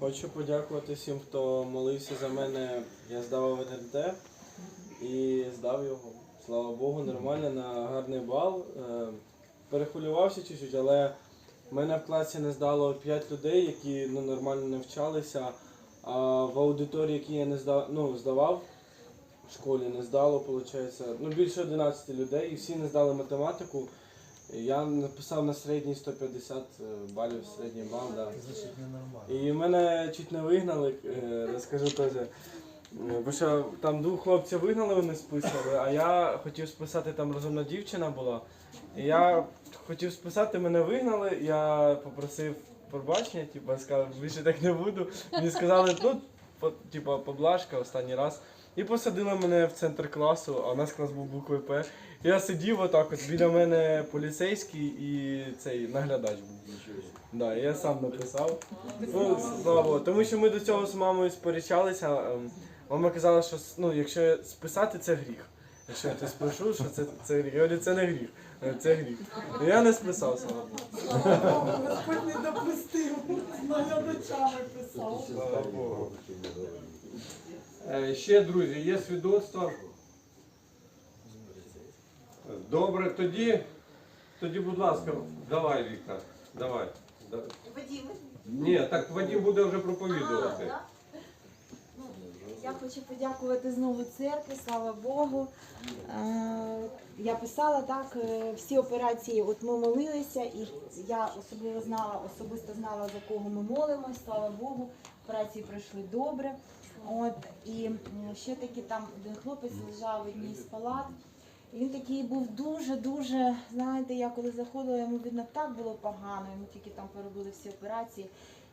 Хочу подякувати всім, хто молився за мене. Я здав ВНТ і здав його. Слава Богу, нормально на гарний бал. Е, Перехвилювався чуть-чуть, але мене в класі не здало 5 людей, які ну, нормально навчалися. А в аудиторії, які я не здав, ну, здавав в школі, не здало, виходить, ну, більше 11 людей, і всі не здали математику. Я написав на середній 150 балів, середній бал. Да. І мене чуть не вигнали, е, розкажу теж. Е, Бо що там двох хлопців вигнали, вони списували, а я хотів списати, там розумна дівчина була. І я хотів списати, мене вигнали, я попросив пробачення, типу, сказав, більше так не буду. Мені сказали, ну, по, типу, поблажка останній раз. І посадили мене в центр класу, а у нас клас був буквою П. Я сидів отак, от біля мене поліцейський і цей наглядач був. Да, я сам написав. Ну, слава Богу. Тому що ми до цього з мамою сперечалися. ем, Мама казала, що ну, якщо списати, це гріх. Якщо я ти спишу, що це, це гріх. Я говорю, це не гріх, е, це гріх. Ну, я не списав, слава Богу. Господь не допустив, з наглядачами писав. Слава Богу. Е, Ще, друзі, є свідоцтво. Добре, тоді, тоді, будь ласка, давай, Віка, давай. Да- Вадим, Ні, так Вадим буде вже проповідувати. да? Ну, Я хочу подякувати знову церкві, слава Богу. Е, Я писала так, е, всі операції, от ми молилися, і я особливо знала, особисто знала, за кого ми молимось, слава Богу. Операції пройшли добре. От, і м, ще таки там один хлопець лежав в одній з палат. Він такий був дуже-дуже, знаєте, я коли заходила, йому видно так було погано, йому тільки там перебули всі операції.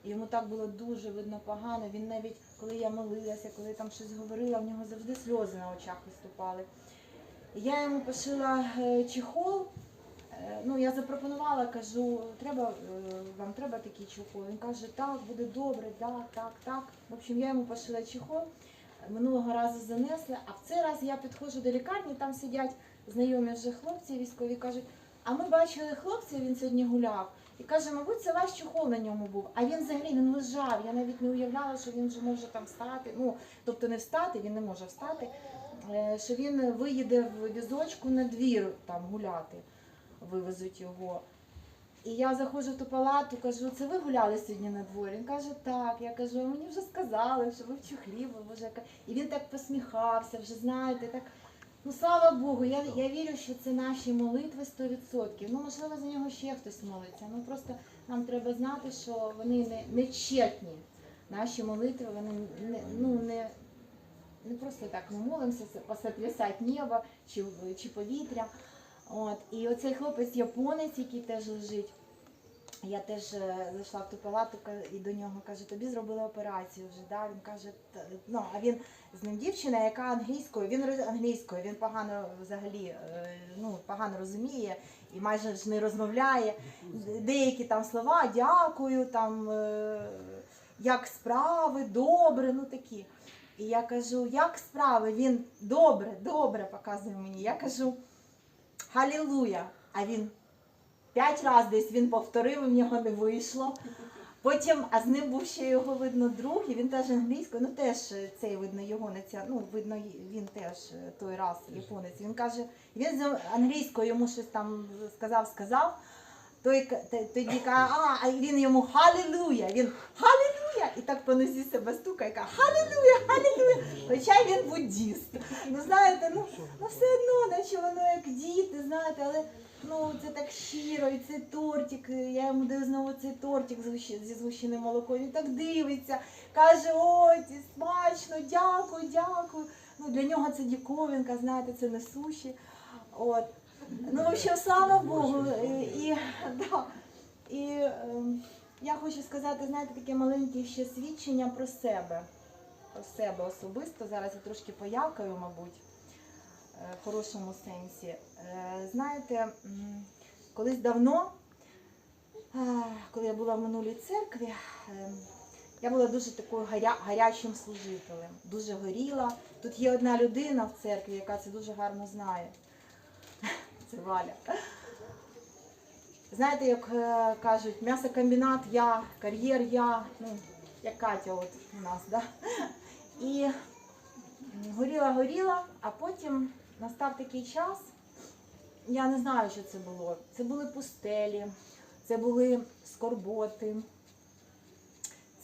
Йому так було дуже видно погано. Він навіть, коли я молилася, коли там щось говорила, в нього завжди сльози на очах виступали. Я йому пошила е, чехол. Е, Ну, я запропонувала, кажу, треба, е, вам треба такий чехол. Він каже, так, буде добре, так, так, так. В общем, я йому пошила чехол. Минулого разу занесли, а в цей раз я підходжу до лікарні, там сидять знайомі вже хлопці військові, кажуть, а ми бачили хлопця, він сьогодні гуляв. І каже, мабуть, це ваш чохол на ньому був. А він взагалі він лежав. Я навіть не уявляла, що він вже може там встати. Ну, тобто не встати, він не може встати. Е, Що він виїде в візочку на двір там гуляти, вивезуть його. І я заходжу в ту палату, кажу, це ви гуляли сьогодні на дворі? Він каже, так. Я кажу, мені вже сказали, що ви в чохлі, ви яка-» І він так посміхався, вже знаєте, так. Ну слава Богу, я, я вірю, що це наші молитви 100%. Ну, можливо, за нього ще хтось молиться. Ну просто нам треба знати, що вони не, не тщетні. Наші молитви, вони не, ну, не, не просто так ми молимося, посотрясати небо чи, чи повітря. От. І оцей хлопець японець, який теж лежить. Я теж е, зайшла в ту палату і до нього каже, тобі зробили операцію вже. Да? Він каже, ну а він з ним дівчина, яка англійською, він англійською, він погано взагалі е, ну, погано розуміє і майже ж не розмовляє. Деякі там слова, дякую, там е, як справи, добре, ну такі. І я кажу, як справи? Він добре, добре показує мені. Я кажу, Халілуя. А він п'ять разів десь він повторив, і в нього не вийшло. Потім, а з ним був ще його видно друг, і він теж англійською, ну теж е, цей видно його ця, ну видно, він теж е, той раз японець. Він каже, він з англійською йому щось там сказав, сказав. Той тоді каже, а, а він йому халілуя. Він халілуя! І так по нозі себе стукає, каже, халілуя, халілуя. Хоча він буддіст. Ну знаєте, ну, ну все одно, наче воно як діти, знаєте, але ну це так щиро, і цей тортик, я йому даю знову цей тортик зі згущеним молоком. Він так дивиться, каже, ой, смачно, дякую, дякую. Ну для нього це діковинка, знаєте, це не суші. От. Ну, в слава Богу. І, і, да, і ем, я хочу сказати, знаєте, таке маленьке ще свідчення про себе. Про себе особисто. Зараз я трошки поякаю, мабуть, е, в хорошому сенсі. Е, Знаєте, колись давно, е, коли я була в минулій церкві, я була дуже такою гаря, гарячим служителем, дуже горіла. Тут є одна людина в церкві, яка це дуже гарно знає. Це Валя. Знаєте, як е, кажуть, м'ясокомбінат я, кар'єр я. Ну, як Катя от у нас, да? І горіла, горіла, а потім настав такий час. Я не знаю, що це було. Це були пустелі, це були скорботи,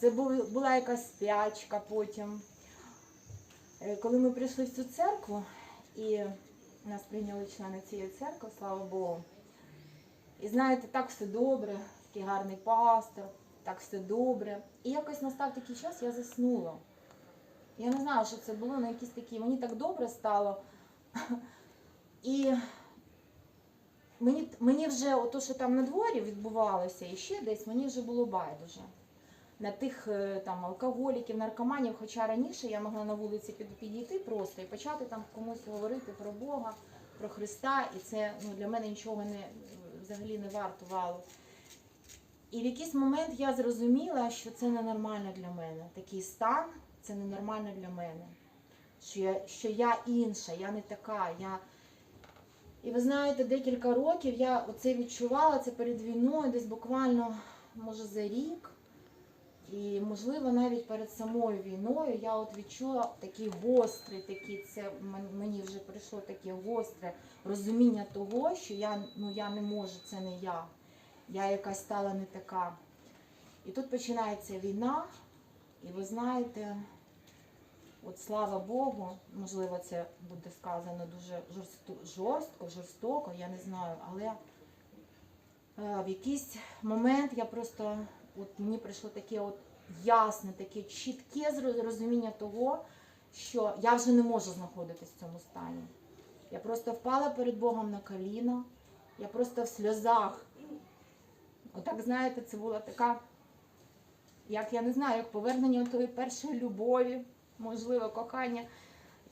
це була якась спячка потім. Е, Коли ми прийшли в цю церкву, і нас прийняли члени цієї церкви, слава Богу. І знаєте, так все добре, такий гарний пастор, так все добре. І якось настав такий час, я заснула. Я не знаю, що це було, на якісь такі. Мені так добре стало. І мені, мені вже ото, що там на дворі відбувалося і ще десь, мені вже було байдуже. На тих е, там алкоголіків, наркоманів, хоча раніше я могла на вулиці під- підійти просто і почати там комусь говорити про Бога, про Христа, і це ну, для мене нічого не взагалі не вартувало. І в якийсь момент я зрозуміла, що це ненормально для мене. Такий стан це ненормально для мене. Що я, що я інша, я не така. Я... І ви знаєте, декілька років я оце відчувала це перед війною, десь буквально, може, за рік. І, можливо, навіть перед самою війною я от відчула такий гострий, такий, це мені вже прийшло таке гостре розуміння того, що я, ну, я не можу, це не я. Я якась стала не така. І тут починається війна, і ви знаєте, от слава Богу, можливо, це буде сказано дуже жорстко, жорстоко, я не знаю, але е, в якийсь момент я просто, от мені прийшло таке от ясне, таке чітке зро- розуміння того, що я вже не можу знаходитись в цьому стані. Я просто впала перед Богом на коліна, я просто в сльозах. Отак, знаєте, це була така, як я не знаю, як повернення тої першої любові, можливо, кохання.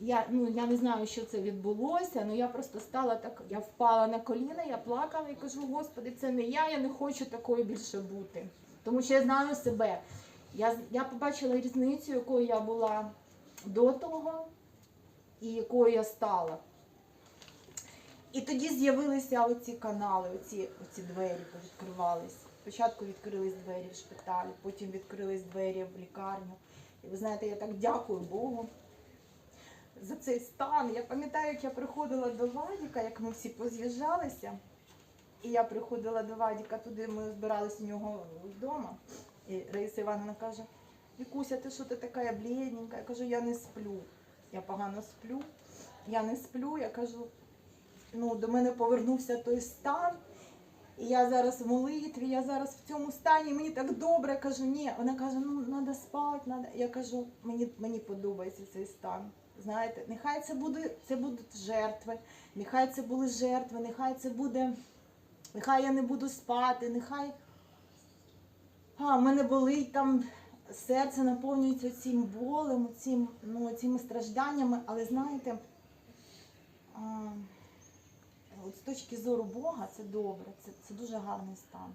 Я, ну, я не знаю, що це відбулося, але я просто стала так, я впала на коліна, я плакала і кажу, Господи, це не я, я не хочу такою більше бути. Тому що я знаю себе. Я, я побачила різницю, якою я була до того і якою я стала. І тоді з'явилися оці канали, оці, оці двері відкривались. Спочатку відкрились двері в шпиталі, потім відкрились двері в лікарню. І ви знаєте, я так дякую Богу за цей стан. Я пам'ятаю, як я приходила до Вадіка, як ми всі поз'їжджалися. І я приходила до Вадіка, туди ми збиралися у нього вдома. І Раїса Івановна каже: Вікуся, ти що ти така блідненька? Я кажу, я не сплю. Я погано сплю. Я не сплю. Я кажу, ну, до мене повернувся той стан. І я зараз в молитві, я зараз в цьому стані, мені так добре. Я кажу, ні. Вона каже, ну треба спати, надо. Я кажу, мені, мені подобається цей стан. Знаєте, нехай це буде, це будуть жертви, нехай це були жертви, нехай це буде, нехай я не буду спати, нехай а, в мене болить там серце наповнюється цим болем, цим, ну, цими стражданнями, але знаєте, а, от з точки зору Бога це добре, це, це дуже гарний стан.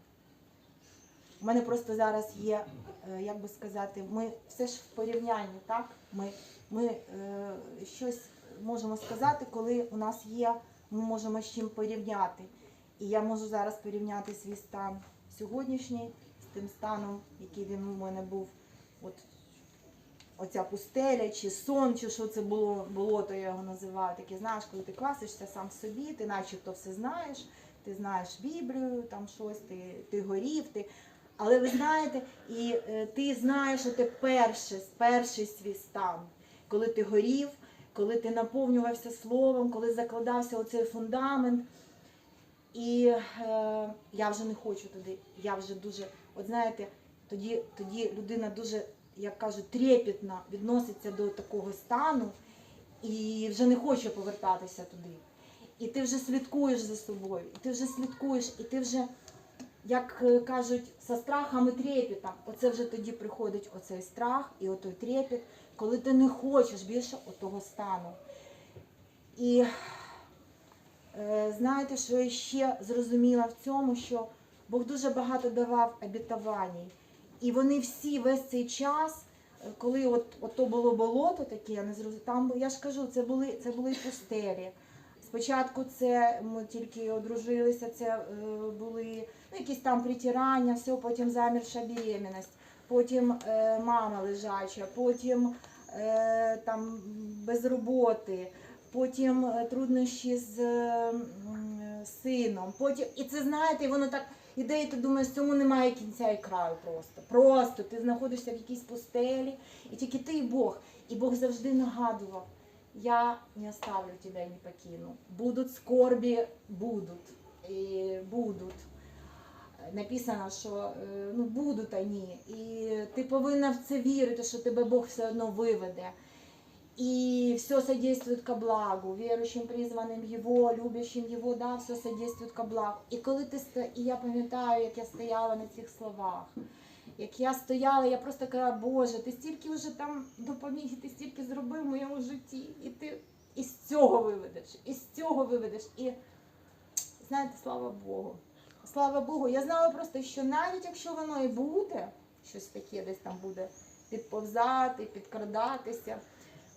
У мене просто зараз є, е, як би сказати, ми все ж в порівнянні, так? Ми, ми е, щось можемо сказати, коли у нас є, ми можемо з чим порівняти. І я можу зараз порівняти свій стан сьогоднішній з тим станом, який він у мене був. От оця пустеля, чи сон, чи що це було, болото, я його називаю. Таке, знаєш, коли ти квасишся сам собі, ти начебто все знаєш, ти знаєш Біблію, там щось, ти, ти горів, ти. Але ви знаєте, і е, ти знаєш, що ти перший, перший свій стан, коли ти горів, коли ти наповнювався словом, коли закладався оцей фундамент. І е, я вже не хочу туди. Я вже дуже, от знаєте, тоді, тоді людина дуже, як кажуть, трепетно відноситься до такого стану і вже не хоче повертатися туди. І ти вже слідкуєш за собою, і ти вже слідкуєш, і ти вже, як е, кажуть, со страхом і трепетом, оце вже тоді приходить оцей страх і отой трепет, коли ти не хочеш більше отого стану. І Знаєте, що я ще зрозуміла в цьому, що Бог дуже багато давав обітувань. І вони всі весь цей час, е, коли от, от то було болото таке, я не зрозуміла, там я ж кажу, це були, це були пустелі. Спочатку це ми тільки одружилися, це е, були ну, якісь там притирання, все, потім замірша беременність. потім е, мама лежача, потім е, там без роботи, потім е, труднощі з е, сином. Потім, і це знаєте, воно так іде, і ти думаєш, цьому немає кінця і краю просто. Просто ти знаходишся в якійсь пустелі, і тільки ти і Бог. І Бог завжди нагадував. Я не оставлю тебя, не покину. Будуть скорбі, будуть. І будуть. Написано, що е, ну, будуть вони. І ти повинна в це вірити, що тебе Бог все одно виведе. И все содействует ко благу, верующим, призваним Його, любящим Його, да, все содействует ко благу. І коли ти і я пам'ятаю, як я стояла на цих словах, як я стояла, я просто казала, Боже, ти стільки вже там допоміг, ти стільки зробив в моєму житті, і ти із цього виведеш, із цього виведеш. І знаєте, слава Богу. Слава Богу, я знала просто, що навіть якщо воно і буде, щось таке десь там буде підповзати, підкрадатися,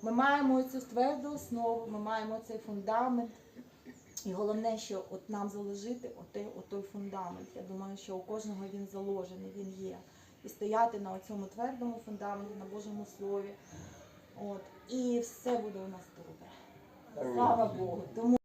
ми маємо цю тверду основу, ми маємо цей фундамент. І головне, що от нам заложити отой, отой фундамент. Я думаю, що у кожного він заложений, він є. І стояти на цьому твердому фундаменті, на Божому Слові. От. І все буде у нас добре. Слава Богу. Тому